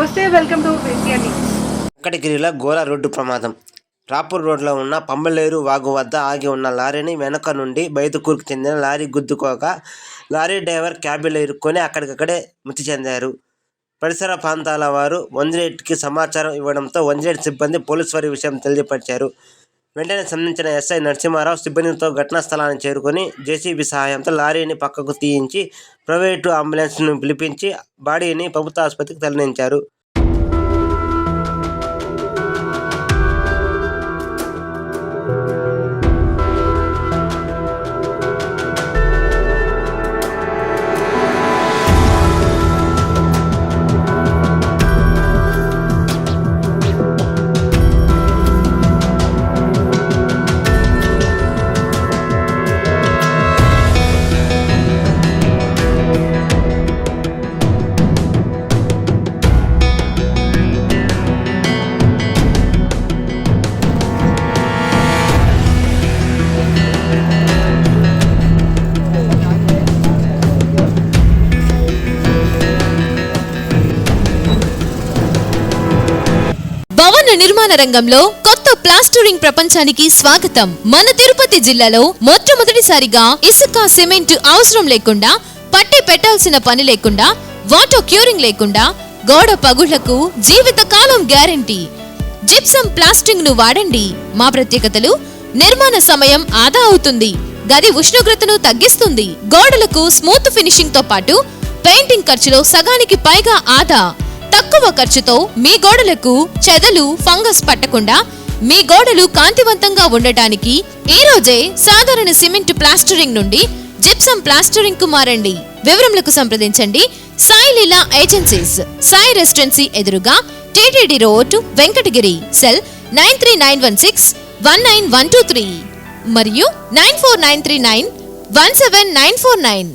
Welcome to వెంకటగిరిలో road ప్రమాదం. రాపూర్ రోడ్లో ఉన్న పంబలేరు వాగు వద్ద ఆగి ఉన్న లారీని వెనక నుండి బయటకూరుకు చెందిన లారీ గుద్దుకోగా లారీ డ్రైవర్ క్యాబిలో ఇరుక్కొని అక్కడికక్కడే మృతి చెందారు. పరిసర ప్రాంతాల వారు వంజరేట్కి సమాచారం ఇవ్వడంతో వంజరేట్ సిబ్బంది పోలీసు వారి విషయం తెలియపరిచారు. వెంటనే స్పందించిన ఎస్ఐ నరసింహారావు సిబ్బందితో ఘటనా స్థలానికి చేరుకొని జేసీబీ సహాయంతో లారీని పక్కకు తీయించి ప్రైవేటు అంబులెన్స్ను పిలిపించి బాడీని ప్రభుత్వ ఆసుపత్రికి తరలించారు. భవన నిర్మాణ రంగంలో కొత్త ప్లాస్టరింగ్ ప్రపంచానికి స్వాగతం. మన తిరుపతి జిల్లాలో మొట్టమొదటిసారిగా ఇసుక సిమెంట్ అవసరం లేకుండా పట్టి పెట్టాల్సిన పని లేకుండా వాటర్ క్యూరింగ్ లేకుండా గోడ పగుళ్ళకు జీవిత కాలం గ్యారంటీ. జిప్సం ప్లాస్టింగ్ను వాడండి. మా ప్రత్యేకతలు నిర్మాణ సమయం ఆదా అవుతుంది. గది ఉష్ణోగ్రతను తగ్గిస్తుంది. గోడలకు స్మూత్ ఫినిషింగ్తో పాటు పెయింటింగ్ ఖర్చులో సగానికి పైగా ఆదా. తక్కువ ఖర్చుతో మీ గోడలకు చెదలు ఫంగస్ పట్టకుండా మీ గోడలు కాంతివంతంగా ఉండటానికి ఈ రోజే సాధారణ సిమెంట్ ప్లాస్టరింగ్ నుండి జిప్సం ప్లాస్టరింగ్కు మారండి. వివరములకు సంప్రదించండి. సాయి లీలా ఏజెన్సీస్ సాయి రెసిడెన్సీ ఎదురుగా TTD road Venkatagiri cell nine three nine one six one nine one two three మరియు nine four nine three nine one seven nine four nine.